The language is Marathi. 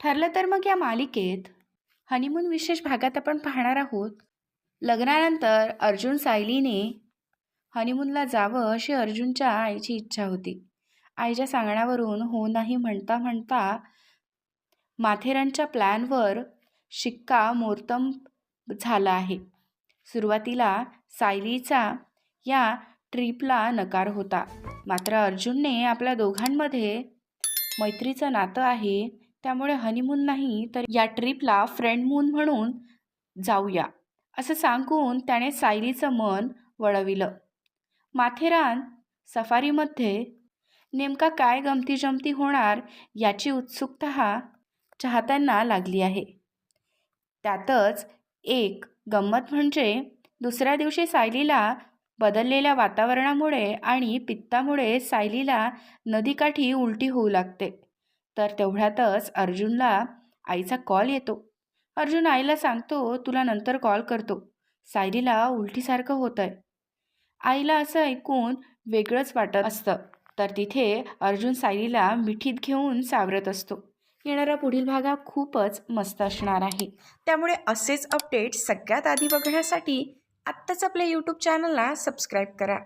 ठरलं तर मग या मालिकेत हनीमून विशेष भागात आपण पाहणार आहोत. लग्नानंतर अर्जुन सायलीने हनीमूनला जावं अशी अर्जुनच्या आईची इच्छा होती. आईच्या सांगण्यावरून हो नाही म्हणता म्हणता माथेरानच्या प्लॅनवर शिक्का मोर्तम झाला आहे. सुरुवातीला सायलीचा या ट्रिपला नकार होता. मात्र अर्जुनने आपल्या दोघांमध्ये मैत्रीचं नातं आहे. त्यामुळे हनीमून नाही तर या ट्रिपला फ्रेंड मून म्हणून जाऊया. असं सांगून त्याने सायलीचं मन वळविलं. माथेरान सफारीमध्ये नेमका काय गमती जमती होणार याची उत्सुकता चाहत्यांना लागली आहे. त्यातच एक गंमत म्हणजे दुसऱ्या दिवशी सायलीला बदललेल्या वातावरणामुळे आणि पित्तामुळे सायलीला नदीकाठी उलटी होऊ लागते. तर तेवढ्यातच अर्जुनला आईचा कॉल येतो. अर्जुन आईला सांगतो तुला नंतर कॉल करतो. सायलीला उलटीसारखं होतं आहे आईला असं ऐकून वेगळंच वाटत असतं. तर तिथे अर्जुन सायलीला मिठीत घेऊन सावरत असतो. येणारा पुढील भागा हा खूपच मस्त असणार आहे. त्यामुळे असेच अपडेट सगळ्यात आधी बघण्यासाठी आत्ताच आपल्या यूट्यूब चॅनलला सबस्क्राईब करा.